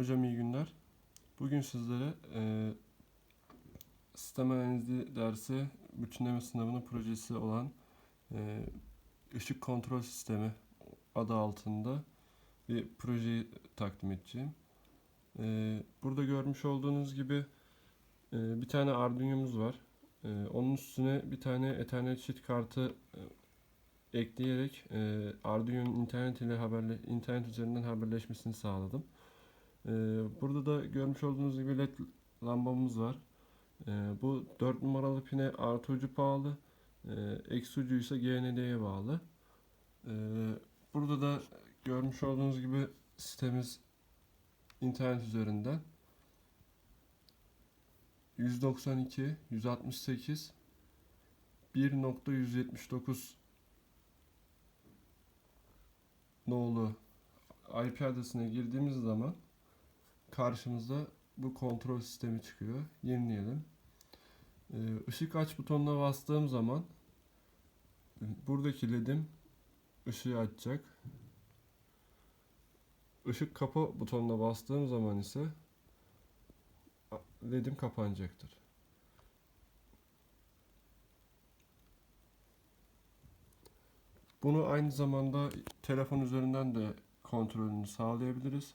Hocam iyi günler. Bugün sizlere e, sistem analizi dersi bütünleme sınavının projesi olan e, ışık kontrol sistemi adı altında bir projeyi takdim edeceğim. E, burada görmüş olduğunuz gibi e, bir tane Arduino'muz var. E, onun üstüne bir tane Ethernet çift kartı e, ekleyerek e, Arduino'nun internet ile haberle internet üzerinden haberleşmesini sağladım. Ee, burada da görmüş olduğunuz gibi led lambamız var. Ee, bu 4 numaralı pine artı ucu bağlı. Ee, eksi ucu ise GND'ye bağlı. Burada da görmüş olduğunuz gibi sitemiz internet üzerinden 192 168 1.179 nolu IP adresine girdiğimiz zaman karşımıza bu kontrol sistemi çıkıyor. Yenileyelim. Ee, ışık aç butonuna bastığım zaman buradaki ledim ışığı açacak. Işık kapa butonuna bastığım zaman ise ledim kapanacaktır. Bunu aynı zamanda telefon üzerinden de kontrolünü sağlayabiliriz.